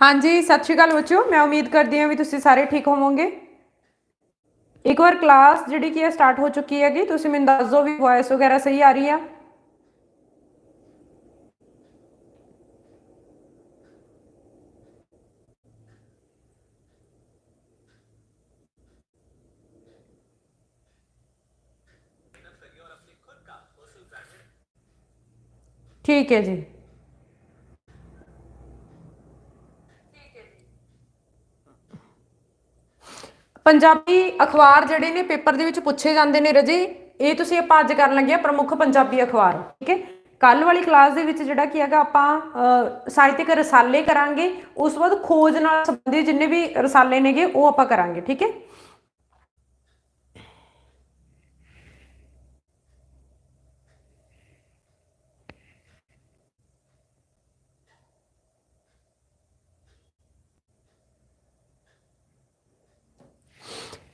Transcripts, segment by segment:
ਹਾਂਜੀ, ਸਤਿ ਸ਼੍ਰੀ ਅਕਾਲ ਬੱਚਿਓ। ਮੈਂ ਉਮੀਦ ਕਰਦੀ ਹਾਂ ਵੀ ਤੁਸੀਂ ਸਾਰੇ ਠੀਕ ਹੋਵੋਗੇ। ਇੱਕ ਵਾਰ ਕਲਾਸ ਜਿਹੜੀ ਕੀ ਹੈ ਸਟਾਰਟ ਹੋ ਚੁੱਕੀ ਹੈਗੀ, ਤੁਸੀਂ ਮੈਨੂੰ ਦੱਸ ਦਿਓ ਵੀ ਵੌਇਸ ਵਗੈਰਾ ਸਹੀ ਆ ਰਹੀ ਆ। ਠੀਕ ਹੈ ਜੀ। ਪੰਜਾਬੀ ਅਖਬਾਰ ਜਿਹੜੇ ਨੇ ਪੇਪਰ ਦੇ ਵਿੱਚ ਪੁੱਛੇ ਜਾਂਦੇ ਨੇ ਰਜੇ, ਇਹ ਤੁਸੀਂ ਆਪਾਂ ਅੱਜ ਕਰਨ ਲੱਗੇ ਆ ਪ੍ਰਮੁੱਖ ਪੰਜਾਬੀ ਅਖਬਾਰ, ਠੀਕ ਹੈ? ਕੱਲ ਵਾਲੀ ਕਲਾਸ ਦੇ ਵਿੱਚ ਜਿਹੜਾ ਕੀ ਹੈਗਾ, ਆਪਾਂ ਸਾਹਿਤਿਕ ਰਸਾਲੇ ਕਰਾਂਗੇ, ਉਸ ਤੋਂ ਬਾਅਦ ਖੋਜ ਨਾਲ ਸੰਬੰਧਿਤ ਜਿੰਨੇ ਵੀ ਰਸਾਲੇ ਨੇਗੇ, ਉਹ ਆਪਾਂ ਕਰਾਂਗੇ, ਠੀਕ ਹੈ?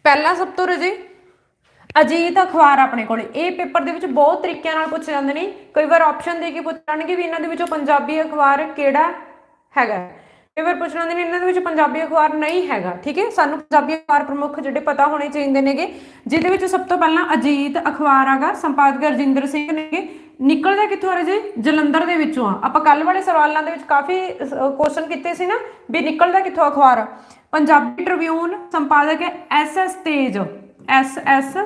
ਪਹਿਲਾਂ ਸਭ ਤੋਂ ਰਜੇ? ਅਜੀਤ ਅਖਬਾਰ ਆਪਣੇ ਕੋਲ। ਇਹ ਪੇਪਰ ਦੇ ਵਿੱਚ ਬਹੁਤ ਤਰੀਕਿਆਂ ਨਾਲ ਪੁੱਛੇ ਜਾਂਦੇ ਨੇ। ਕਈ ਵਾਰ ਆਪਸ਼ਨ ਦੇ ਕੇ ਪੁੱਛਣਗੇ ਵੀ ਇਹਨਾਂ ਦੇ ਵਿੱਚੋਂ ਪੰਜਾਬੀ ਅਖਬਾਰ ਕਿਹੜਾ ਹੈਗਾ ਕਈ ਵਾਰ ਪੁੱਛਣਾ ਨੇ, ਇਹਨਾਂ ਦੇ ਵਿੱਚ ਪੰਜਾਬੀ ਅਖਬਾਰ ਨਹੀਂ ਹੈਗਾ, ਠੀਕ ਹੈ? ਸਾਨੂੰ ਪੰਜਾਬੀ ਅਖਬਾਰ ਪ੍ਰਮੁੱਖ ਜਿਹੜੇ ਪਤਾ ਹੋਣੇ ਚਾਹੀਦੇ ਨੇਗੇ, ਜਿਹਦੇ ਵਿੱਚ ਸਭ ਤੋਂ ਪਹਿਲਾਂ ਅਜੀਤ ਅਖਬਾਰ ਹੈਗਾ ਸੰਪਾਦਕ ਰਜਿੰਦਰ ਸਿੰਘ ਨੇਗੇ। ਨਿਕਲਦਾ ਕਿੱਥੋਂ ਆ ਜੀ ਜਲੰਧਰ ਦੇ ਵਿੱਚੋਂ ਆ। ਆਪਾਂ ਕੱਲ ਵਾਲੇ ਸਵਾਲਾਂ ਦੇ ਵਿੱਚ ਕਾਫੀ ਕੁਐਸਚਨ ਕੀਤੇ ਸੀ ਨਾ, ਵੀ ਨਿਕਲਦਾ ਕਿੱਥੋਂ ਅਖਬਾਰ? ਪੰਜਾਬੀ ਟ੍ਰਿਬਿਊਨ ਸੰਪਾਦਕ ਹੈ S S Tej, S S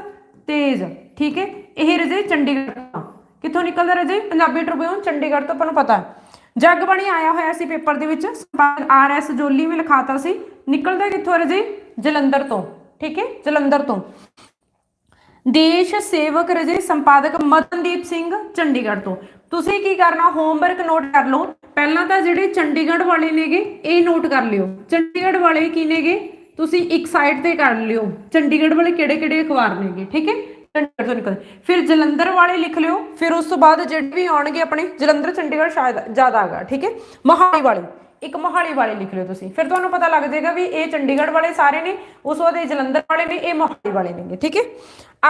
Tej, ਠੀਕ ਹੈ? ਇਹ ਰਜੇ ਚੰਡੀਗੜ੍ਹ ਕਿੱਥੋਂ ਨਿਕਲਦਾ ਰਜੇ? ਪੰਜਾਬੀ ਟ੍ਰਿਬਿਊਨ ਚੰਡੀਗੜ੍ਹ ਤੋਂ ਤੁਹਾਨੂੰ ਪਤਾ ਹੈ। ਜਗਬਾਣੀ ਆਇਆ ਹੋਇਆ ਸੀ ਪੇਪਰ ਦੇ ਵਿੱਚ। ਸੰਪਾਦਕ ਆਰ ਐਸ ਜੋਲੀ ਨੇ ਲਿਖਾਤਾ ਸੀ। ਨਿਕਲਦਾ ਕਿੱਥੋਂ ਰਜੇ? ਜਲੰਧਰ ਤੋਂ। ਠੀਕ ਹੈ? ਜਲੰਧਰ ਤੋਂ। ਦੇਸ਼ ਸੇਵਕ ਰਜੇ ਸੰਪਾਦਕ ਮਦਨਦੀਪ ਸਿੰਘ, ਚੰਡੀਗੜ੍ਹ ਤੋਂ। ਤੁਸੀਂ ਕੀ ਕਰਨਾ? ਹੋਮਵਰਕ ਨੋਟ ਕਰ ਲਓ। ਪਹਿਲਾਂ ਤਾਂ ਜਿਹੜੇ ਚੰਡੀਗੜ੍ਹ ਵਾਲੇ ਨੇਗੇ, ਇਹ ਨੋਟ ਕਰ ਲਿਓ। ਚੰਡੀਗੜ੍ਹ ਵਾਲੇ ਕੀ ਨੇਗੇ? ਤੁਸੀਂ ਇੱਕ ਸਾਈਡ ਤੇ ਕਰ ਲਿਓ। ਚੰਡੀਗੜ੍ਹ ਵਾਲੇ ਕਿਹੜੇ ਕਿਹੜੇ ਅਖਬਾਰ ਨੇਗੇ? ਠੀਕ ਹੈ? ਚੰਡੀਗੜ੍ਹ ਤੋਂ ਨਿਕਲ। ਫਿਰ ਜਲੰਧਰ ਵਾਲੇ ਲਿਖ ਲਿਓ, ਫਿਰ ਉਸ ਤੋਂ ਬਾਅਦ ਜਿਹੜੇ ਵੀ ਆਉਣਗੇ ਆਪਣੇ, ਜਲੰਧਰ, ਚੰਡੀਗੜ੍ਹ ਸ਼ਾਇਦ ਜ਼ਿਆਦਾ ਆਗਾ ਠੀਕ ਹੈ? ਮੋਹਾਲੀ ਵਾਲੇ, ਇੱਕ ਮੋਹਾਲੀ ਵਾਲੇ ਲਿਖ ਲਿਓ ਤੁਸੀਂ। ਫਿਰ ਤੁਹਾਨੂੰ ਪਤਾ ਲੱਗ ਜਾਏਗਾ ਵੀ ਇਹ ਚੰਡੀਗੜ੍ਹ ਵਾਲੇ ਸਾਰੇ ਨੇ, ਉਸ ਤੋਂ ਬਾਅਦ ਇਹ ਜਲੰਧਰ ਵਾਲੇ ਨੇ, ਇਹ ਮੋਹਾਲੀ ਵਾਲੇ ਨੇਗੇ, ਠੀਕ ਹੈ?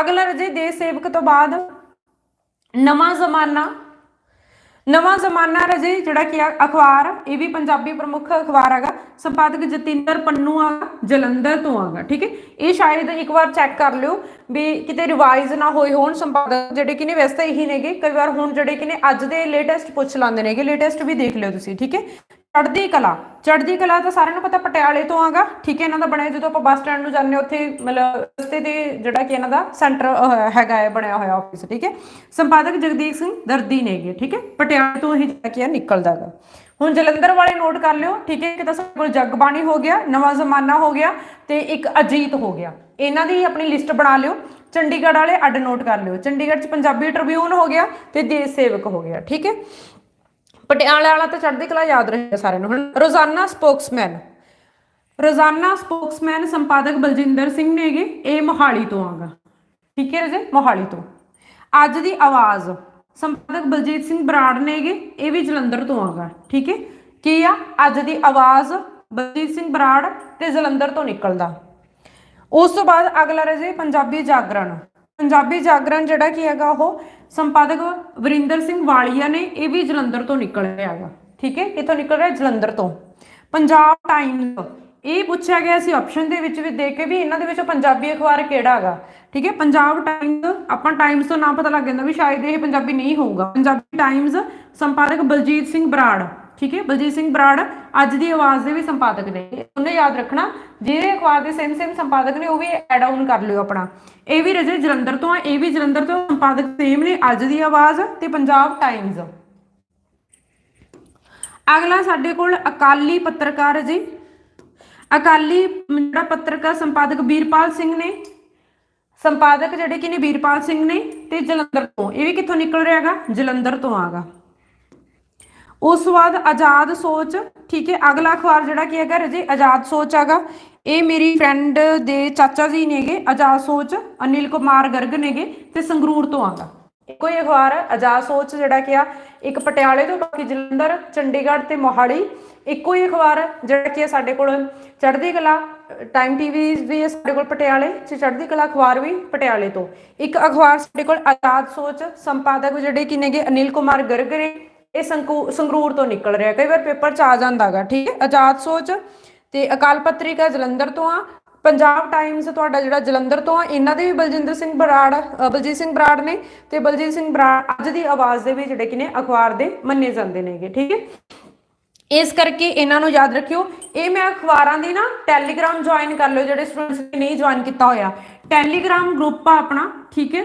ਅਗਲਾ ਰਜੇ ਦੇਸ਼ ਸੇਵਕ ਤੋਂ ਬਾਅਦ ਨਵਾਂ ਜ਼ਮਾਨਾ ਨਵਾਂ ਜ਼ਮਾਨਾ ਰਜੇ, ਜਿਹੜਾ ਕਿ ਆ ਅਖਬਾਰ, ਇਹ ਵੀ ਪੰਜਾਬੀ ਪ੍ਰਮੁੱਖ ਅਖਬਾਰ ਹੈਗਾ ਸੰਪਾਦਕ ਜਤਿੰਦਰ ਪੰਨੂ ਆ, ਜਲੰਧਰ ਤੋਂ ਆਗਾ, ਠੀਕ ਹੈ? ਇਹ ਸ਼ਾਇਦ ਇੱਕ ਵਾਰ ਚੈੱਕ ਕਰ ਲਿਓ ਵੀ ਕਿਤੇ ਰਿਵਾਈਜ਼ ਨਾ ਹੋਏ ਹੋਣ ਸੰਪਾਦਕ, ਜਿਹੜੇ ਕਿ ਨੇ ਵੈਸੇ ਇਹੀ ਨੇਗੇ, ਕਈ ਵਾਰ ਹੁਣ ਜਿਹੜੇ ਕਿ ਨੇ ਅੱਜ ਦੇ ਲੇਟੈਸਟ ਪੁੱਛ ਲਾਂਦੇ ਨੇਗੇ ਲੇਟੈਸਟ ਵੀ ਦੇਖ ਲਿਓ ਤੁਸੀਂ, ਠੀਕ ਹੈ? ਚੜ੍ਹਦੀ ਕਲਾ ਚੜ੍ਹਦੀ ਕਲਾ ਤਾਂ ਸਾਰਿਆਂ ਨੂੰ ਪਤਾ ਪਟਿਆਲੇ ਤੋਂ ਆਗਾ ਠੀਕ ਹੈ ਇਹਨਾਂ ਦਾ ਬਣਿਆ ਜਦੋਂ ਆਪਾਂ ਬੱਸ ਸਟੈਂਡ ਨੂੰ ਜਾਂਦੇ ਹਾਂ, ਉੱਥੇ ਮਤਲਬ ਰਸਤੇ ਤੇ ਜਿਹੜਾ ਕਿ ਇਹਨਾਂ ਦਾ ਸੈਂਟਰ ਹੈਗਾ ਹੈ ਬਣਿਆ ਹੋਇਆ ਆਫਿਸ ਠੀਕ ਹੈ। ਸੰਪਾਦਕ ਜਗਦੀਪ ਸਿੰਘ ਦਰਦੀ ਨੇਗੇ ਠੀਕ ਹੈ। ਪਟਿਆਲੇ ਤੋਂ ਹੀ ਜਿਹੜਾ ਕਿ ਇਹ ਹੁਣ ਜਲੰਧਰ ਵਾਲੇ ਨੋਟ ਕਰ ਲਿਓ ਠੀਕ ਹੈ ਕਿ ਤਾਂ ਸਾਡੇ ਕੋਲ ਜਗਬਾਣੀ ਹੋ ਗਿਆ ਨਵਾਂ ਜ਼ਮਾਨਾ ਹੋ ਗਿਆ ਤੇ ਇੱਕ ਅਜੀਤ ਹੋ ਗਿਆ। ਇਹਨਾਂ ਦੀ ਆਪਣੀ ਲਿਸਟ ਬਣਾ ਲਿਓ ਚੰਡੀਗੜ੍ਹ ਵਾਲੇ ਅੱਡ ਨੋਟ ਕਰ ਲਿਓ। ਚੰਡੀਗੜ੍ਹ 'ਚ ਪੰਜਾਬੀ ਟ੍ਰਿਬਿਊਨ ਹੋ ਗਿਆ ਤੇ ਦੇਸ਼ ਸੇਵਕ ਹੋ ਗਿਆ ਠੀਕ ਹੈ। ਪਟਿਆਲੇ ਵਾਲਾ ਤਾਂ ਚੜ੍ਹਦੀ ਕਲਾ ਯਾਦ ਰਹੇਗਾ ਸਾਰਿਆਂ ਨੂੰ। ਹੁਣ ਰੋਜ਼ਾਨਾ ਸਪੋਕਸਮੈਨ ਰੋਜ਼ਾਨਾ ਸਪੋਕਸਮੈਨ ਸੰਪਾਦਕ ਬਲਜਿੰਦਰ ਸਿੰਘ ਨੇਗੇ ਇਹ ਮੋਹਾਲੀ ਤੋਂ ਆਗਾ। ਠੀਕ ਹੈ ਰਜੇ, ਮੋਹਾਲੀ ਤੋਂ। ਅੱਜ ਦੀ ਆਵਾਜ਼, ਸੰਪਾਦਕ ਬਲਜੀਤ ਸਿੰਘ ਬਰਾੜ ਨੇਗੇ ਇਹ ਵੀ ਜਲੰਧਰ ਤੋਂ ਆਗਾ। ਠੀਕ ਹੈ, ਕੀ ਆ? ਅੱਜ ਦੀ ਆਵਾਜ਼, ਬਲਜੀਤ ਸਿੰਘ ਬਰਾੜ ਤੇ ਜਲੰਧਰ ਤੋਂ ਨਿਕਲਦਾ। ਉਸ ਤੋਂ ਬਾਅਦ ਅਗਲਾ ਰਜੇ, ਪੰਜਾਬੀ ਜਾਗਰਣ। ਪੰਜਾਬੀ ਜਾਗਰਣ ਜਿਹੜਾ ਕੀ ਹੈਗਾ ਉਹ ਸੰਪਾਦਕ ਵਰਿੰਦਰ ਸਿੰਘ ਵਾਲੀਆ ਨੇ, ਇਹ ਵੀ ਜਲੰਧਰ ਤੋਂ ਨਿਕਲ ਹੈਗਾ। ਠੀਕ ਹੈ? ਕਿੱਥੋਂ ਨਿਕਲ ਰਿਹਾ ਜਲੰਧਰ ਤੋਂ। ਪੰਜਾਬ ਟਾਈਮਜ਼ ਇਹ ਪੁੱਛਿਆ ਗਿਆ ਸੀ ਆਪਸ਼ਨ ਦੇ ਵਿੱਚ ਵੀ ਦੇ ਕੇ ਵੀ ਇਹਨਾਂ ਦੇ ਵਿੱਚੋਂ ਪੰਜਾਬੀ ਅਖਬਾਰ ਕਿਹੜਾ ਹੈਗਾ। ਠੀਕ ਹੈ? ਪੰਜਾਬ ਟਾਈਮਜ਼ ਆਪਾਂ ਟਾਈਮਜ਼ ਤੋਂ ਨਾਮ ਪਤਾ ਲੱਗ ਜਾਂਦਾ ਵੀ ਸ਼ਾਇਦ ਇਹ ਪੰਜਾਬੀ ਨਹੀਂ ਹੋਊਗਾ। ਪੰਜਾਬੀ ਟਾਈਮਜ਼ ਸੰਪਾਦਕ ਬਲਜੀਤ ਸਿੰਘ ਬਰਾੜ। ਠੀਕ ਹੈ? ਬਲਜੀਤ ਸਿੰਘ ਬਰਾੜ ਅੱਜ ਦੀ ਆਵਾਜ਼ ਦੇ ਵੀ ਸੰਪਾਦਕ ਨੇ। ਉਹਨੇ ਯਾਦ ਰੱਖਣਾ, ਜਿਹੜੇ ਅਖਬਾਰ ਦੇ ਸੇਮ ਸੇਮ ਸੰਪਾਦਕ ਨੇ, ਉਹ ਵੀ ਐਡ ਆਨ ਕਰ ਲਿਓ ਆਪਣਾ। ਇਹ ਵੀ ਰਜੇ ਜਲੰਧਰ ਤੋਂ ਆ, ਇਹ ਵੀ ਜਲੰਧਰ ਤੋਂ ਸੰਪਾਦਕ ਸੇਮ ਨੇ, ਅੱਜ ਦੀ ਆਵਾਜ਼ ਤੇ ਪੰਜਾਬ ਟਾਈਮਜ਼ ਅਗਲਾ ਸਾਡੇ ਕੋਲ ਅਕਾਲੀ ਪੱਤਰਕਾਰ ਜੀ। ਅਕਾਲੀ ਜਿਹੜਾ ਪੱਤਰਕਾਰ ਸੰਪਾਦਕ ਵੀਰਪਾਲ ਸਿੰਘ ਨੇ। ਸੰਪਾਦਕ ਜਿਹੜੇ ਕਿ ਨੇ ਵੀਰਪਾਲ ਸਿੰਘ ਨੇ ਤੇ ਜਲੰਧਰ ਤੋਂ। ਇਹ ਵੀ ਕਿੱਥੋਂ ਨਿਕਲ ਰਿਹਾ ਹੈਗਾ? ਜਲੰਧਰ ਤੋਂ ਆਗਾ। ਉਸ ਤੋਂ ਬਾਅਦ ਆਜ਼ਾਦ ਸੋਚ, ਠੀਕ ਹੈ, ਅਗਲਾ ਅਖਬਾਰ ਜਿਹੜਾ ਕੀ ਹੈਗਾ ਰਜੇ, ਆਜ਼ਾਦ ਸੋਚ ਹੈਗਾ। ਇਹ ਮੇਰੀ ਫਰੈਂਡ ਦੇ ਚਾਚਾ ਜੀ ਨੇਗੇ, ਆਜ਼ਾਦ ਸੋਚ, ਅਨਿਲ ਕੁਮਾਰ ਗਰਗ ਨੇਗੇ ਤੇ ਸੰਗਰੂਰ ਤੋਂ ਆਗਾ ਇੱਕੋ ਹੀ ਅਖਬਾਰ, ਆਜ਼ਾਦ ਸੋਚ ਜਿਹੜਾ ਕਿ ਆ, ਇੱਕ ਪਟਿਆਲੇ ਤੋਂ, ਬਾਕੀ ਜਲੰਧਰ, ਚੰਡੀਗੜ੍ਹ ਤੇ ਮੋਹਾਲੀ। ਇੱਕੋ ਹੀ ਅਖਬਾਰ ਹੈ ਜਿਹੜਾ ਕਿ ਸਾਡੇ ਕੋਲ ਚੜ੍ਹਦੀ ਕਲਾ ਟਾਈਮ ਟੀਵੀ ਵੀ ਹੈ ਸਾਡੇ ਕੋਲ ਪਟਿਆਲੇ, ਤੇ ਚੜ੍ਹਦੀ ਕਲਾ ਅਖਬਾਰ ਵੀ ਪਟਿਆਲੇ ਤੋਂ। ਇੱਕ ਅਖਬਾਰ ਸਾਡੇ ਕੋਲ ਆਜ਼ਾਦ ਸੋਚ, ਸੰਪਾਦਕ ਜਿਹੜੇ ਕਿ ਨੇਗੇ, ਅਨਿਲ ਕੁਮਾਰ ਗਰਗ ਨੇ ਇਹ ਸੰਗਰੂਰ ਤੋਂ ਨਿਕਲ ਰਿਹਾ। ਕਈ ਵਾਰ ਪੇਪਰ ਚ ਆ ਜਾਂਦਾਗਾ, ਠੀਕ ਹੈ? ਆਜ਼ਾਦ ਸੋਚ ਤੇ ਅਕਾਲ ਪੱਤਰਿਕਾ ਜਲੰਧਰ ਤੋਂ ਆ। ਪੰਜਾਬ ਟਾਈਮਸ ਤੁਹਾਡਾ ਜਿਹੜਾ ਜਲੰਧਰ ਤੋਂ ਆ, ਇਹਨਾਂ ਦੇ ਵੀ ਬਲਜਿੰਦਰ ਸਿੰਘ ਬਰਾੜ ਬਲਜੀਤ ਸਿੰਘ ਬਰਾੜ ਨੇ ਤੇ ਬਲਜੀਤ ਸਿੰਘ ਬਰਾੜ ਅੱਜ ਦੀ ਆਵਾਜ਼ ਦੇ ਵੀ ਜਿਹੜੇ ਕਿ ਨੇ ਅਖਬਾਰ ਦੇ ਮੰਨੇ ਜਾਂਦੇ ਨੇਗੇ, ਠੀਕ ਹੈ? ਇਸ ਕਰਕੇ ਇਹਨਾਂ ਨੂੰ ਯਾਦ ਰੱਖਿਓ, ਇਹ ਮੈਂ ਅਖਬਾਰਾਂ ਦੀ ਨਾ ਟੈਲੀਗ੍ਰਾਮ ਜੁਆਇਨ ਕਰ ਲਿਓ, ਜਿਹੜੇ ਸਟੂਡੈਂਟਸ ਨੇ ਨਹੀਂ ਜੁਆਇਨ ਕੀਤਾ ਹੋਇਆ। ਟੈਲੀਗ੍ਰਾਮ ਗਰੁੱਪ ਆ ਆਪਣਾ, ਠੀਕ ਹੈ?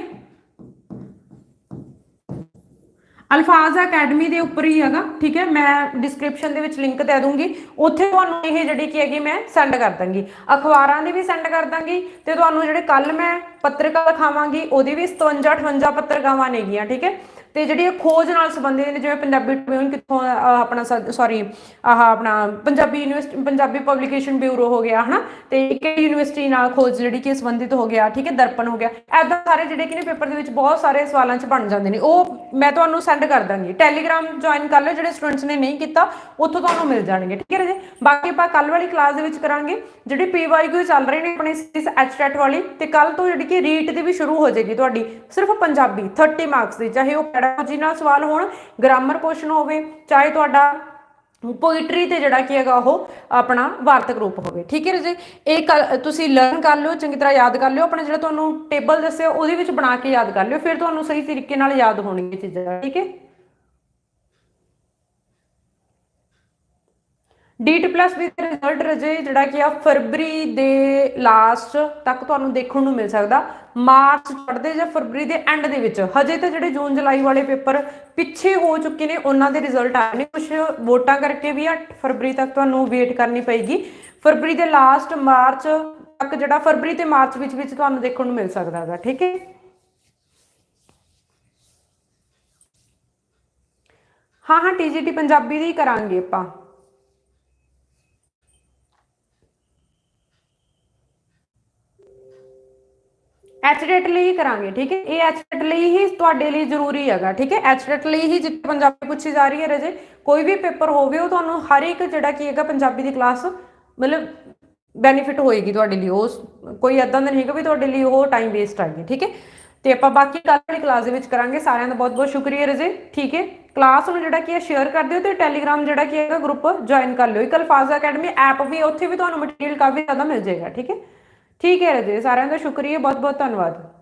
ਅਲਫਾਜ਼ ਅਕੈਡਮੀ ਦੇ ਉੱਪਰ ਹੀ ਹੈਗਾ, ਠੀਕ ਹੈ? ਮੈਂ ਡਿਸਕ੍ਰਿਪਸ਼ਨ ਦੇ ਵਿੱਚ ਲਿੰਕ ਦੇ ਦੂੰਗੀ। ਉੱਥੇ ਤੁਹਾਨੂੰ ਇਹ ਜਿਹੜੀ ਕੀ ਹੈਗੀ, ਮੈਂ ਸੈਂਡ ਕਰ ਦਾਂਗੀ। ਅਖਬਾਰਾਂ ਦੀ ਵੀ ਸੈਂਡ ਕਰ ਦਾਂਗੀ ਤੇ ਤੁਹਾਨੂੰ ਜਿਹੜੇ ਕੱਲ ਮੈਂ ਪੱਤਰਕਾਰ ਲਿਖਾਵਾਂਗੀ ਉਹਦੀ ਵੀ 57 58 ਪੱਤਰਕਾਵਾਂ ਨੇਗੀਆਂ, ਠੀਕ ਹੈ? ਤੇ ਜਿਹੜੀ ਇਹ ਖੋਜ ਨਾਲ ਸੰਬੰਧਿਤ ਨੇ, ਜਿਵੇਂ ਪੰਜਾਬੀ ਟ੍ਰਿਬਿਊਨ ਕਿੱਥੋਂ ਆਪਣਾ ਸੌਰੀ ਆਹ ਆਪਣਾ Punjabi university Punjabi publication bureau ਹੋ ਗਿਆ, ਹਨਾ? ਤੇ ਇੱਕ ਯੂਨੀਵਰਸਿਟੀ ਨਾਲ ਖੋਜ ਜਿਹੜੀ ਕਿ ਸੰਬੰਧਿਤ ਹੋ ਗਿਆ, ਠੀਕ ਹੈ ਦਰਪਣ ਹੋ ਗਿਆ। ਐਦਾਂ ਸਾਰੇ ਜਿਹੜੇ ਕਿ ਨੇ ਪੇਪਰ ਦੇ ਵਿੱਚ ਬਹੁਤ ਸਾਰੇ ਸਵਾਲਾਂ 'ਚ ਬਣ ਜਾਂਦੇ ਨੇ। ਉਹ ਮੈਂ ਤੁਹਾਨੂੰ ਸੈਂਡ ਕਰ ਦਾਂਗੀ। ਟੈਲੀਗ੍ਰਾਮ ਜੁਆਇਨ ਕਰ ਲਓ, ਜਿਹੜੇ ਸਟੂਡੈਂਟਸ ਨੇ ਨਹੀਂ ਕੀਤਾ, ਉੱਥੋਂ ਤੁਹਾਨੂੰ ਮਿਲ ਜਾਣਗੇ, ਠੀਕ ਹੈ ਰਾਜੇ? ਬਾਕੀ ਆਪਾਂ ਕੱਲ ਵਾਲੀ ਕਲਾਸ ਦੇ ਵਿੱਚ ਕਰਾਂਗੇ, ਜਿਹੜੀ ਪੀਵਾਈਕਿਊ ਚੱਲ ਰਹੀ ਨੇ ਆਪਣੇ ਸੀਰੀਜ਼ ਐਚਟੈਟ ਵਾਲੀ, ਤੇ ਕੱਲ ਤੋਂ ਜਿਹੜੀ ਕਿ ਰੀਟ ਦੀ ਵੀ ਸ਼ੁਰੂ ਹੋ ਜਾਏਗੀ ਤੁਹਾਡੀ, ਸਿਰਫ ਪੰਜਾਬੀ 30 ਮਾਰਕਸ ਦੀ, ਚਾਹੇ ਉਹ ਪੈਡਾਗੋਜੀ ਨਾਲ ਸਵਾਲ ਹੋਣ ਗ੍ਰਾਮਰ ਕੁਐਸਚਨ ਹੋਵੇ ਚਾਹੇ ਤੁਹਾਡਾ ਪੋਇਟਰੀ ਤੇ ਜਿਹੜਾ ਕੀ ਹੈਗਾ ਉਹ ਆਪਣਾ ਵਾਰਤਕ ਰੂਪ ਹੋਵੇ। ਠੀਕ ਹੈ ਜੀ? ਇਹ ਤੁਸੀਂ ਲਰਨ ਕਰ ਲਿਓ, ਚੰਗੀ ਤਰ੍ਹਾਂ ਯਾਦ ਕਰ ਲਿਓ, ਆਪਣਾ ਜਿਹੜਾ ਤੁਹਾਨੂੰ ਟੇਬਲ ਦੱਸਿਆ, ਉਹਦੇ ਵਿੱਚ ਬਣਾ ਕੇ ਯਾਦ ਕਰ ਲਿਓ, ਫਿਰ ਤੁਹਾਨੂੰ ਸਹੀ ਤਰੀਕੇ ਨਾਲ ਯਾਦ ਹੋਣਗੀਆਂ ਚੀਜ਼ਾਂ, ਠੀਕ ਹੈ? ਡੀਟ ਪਲੱਸ ਵੀ ਰਿਜ਼ਲਟ ਰਜੇ ਜਿਹੜਾ ਕਿ ਆ ਫਰਵਰੀ ਦੇ ਲਾਸਟ ਤੱਕ ਤੁਹਾਨੂੰ ਦੇਖਣ ਨੂੰ ਮਿਲ ਸਕਦਾ। ਮਾਰਚ ਚੜ੍ਹਦੇ ਜਾਂ ਫਰਵਰੀ ਦੇ ਐਂਡ ਦੇ ਵਿੱਚ। ਹਜੇ ਤਾਂ ਜਿਹੜੇ ਜੂਨ, ਜੁਲਾਈ ਵਾਲੇ ਪੇਪਰ ਪਿੱਛੇ ਹੋ ਚੁੱਕੇ ਨੇ, ਉਹਨਾਂ ਦੇ ਰਿਜ਼ਲਟ ਆਏ ਨੇ। ਕੁਝ ਵੋਟਾਂ ਕਰਕੇ ਵੀ ਆ ਫਰਵਰੀ ਤੱਕ ਤੁਹਾਨੂੰ ਵੇਟ ਕਰਨੀ ਪਏਗੀ। ਫਰਵਰੀ ਦੇ ਲਾਸਟ ਮਾਰਚ ਤੱਕ ਜਿਹੜਾ ਫਰਵਰੀ ਤੇ ਮਾਰਚ ਵਿੱਚ ਵਿੱਚ ਤੁਹਾਨੂੰ ਦੇਖਣ ਨੂੰ ਮਿਲ ਸਕਦਾ ਹੈਗਾ, ਠੀਕ ਹੈ? ਹਾਂ ਹਾਂ ਟੀਜੀਟੀ ਪੰਜਾਬੀ ਦੀ ਕਰਾਂਗੇ ਆਪਾਂ। ਐਚਡੇਟ ਲਈ ਹੀ ਕਰਾਂਗੇ, ਠੀਕ ਹੈ? ਇਹ ਐਚਡੇਟ ਲਈ ਹੀ ਤੁਹਾਡੇ ਲਈ ਜ਼ਰੂਰੀ ਹੈਗਾ, ਠੀਕ ਹੈ? ਐਚਡੇਟ ਲਈ ਹੀ ਜਿੱਥੇ ਪੰਜਾਬੀ ਪੁੱਛੀ ਜਾ ਰਹੀ ਹੈ ਰਜੇ, ਕੋਈ ਵੀ ਪੇਪਰ ਹੋਵੇ, ਉਹ ਤੁਹਾਨੂੰ ਹਰ ਇੱਕ ਜਿਹੜਾ ਕੀ ਹੈਗਾ ਪੰਜਾਬੀ ਦੀ ਕਲਾਸ ਮਤਲਬ ਬੈਨੀਫਿਟ ਹੋਏਗੀ ਤੁਹਾਡੇ ਲਈ, ਉਹ ਕੋਈ ਐਦਾਂ ਦਾ ਨਹੀਂ ਹੈਗਾ ਵੀ ਤੁਹਾਡੇ ਲਈ ਉਹ ਟਾਈਮ ਵੇਸਟ ਆਏਗੀ ਠੀਕ ਹੈ? ਤੇ ਆਪਾਂ ਬਾਕੀ ਕੱਲ੍ਹ ਵਾਲੀ ਕਲਾਸ ਦੇ ਵਿੱਚ ਕਰਾਂਗੇ, ਸਾਰਿਆਂ ਦਾ ਬਹੁਤ ਬਹੁਤ ਸ਼ੁਕਰੀਆ ਰਜੇ, ਠੀਕ ਹੈ? ਕਲਾਸ ਨੂੰ ਜਿਹੜਾ ਕੀ ਹੈ ਸ਼ੇਅਰ ਕਰ ਦਿਓ ਤੇ ਟੈਲੀਗ੍ਰਾਮ ਜਿਹੜਾ ਕੀ ਹੈਗਾ ਗਰੁੱਪ ਜੁਆਇਨ ਕਰ ਲਿਓ। ਇੱਕ ਅਲਫਾਜ਼ ਅਕੈਡਮੀ ਐਪ ਵੀ, ਉੱਥੇ ਵੀ ਤੁਹਾਨੂੰ ਮਟੀਰੀਅਲ ਕਾਫੀ ਜ਼ਿਆਦਾ ਮਿਲ ਜਾਏਗਾ, ਠੀਕ ਹੈ? ਠੀਕ ਹੈ ਰਜੇ ਸਾਰਿਆਂ ਦਾ ਸ਼ੁਕਰੀਆ ਬਹੁਤ ਬਹੁਤ ਧੰਨਵਾਦ।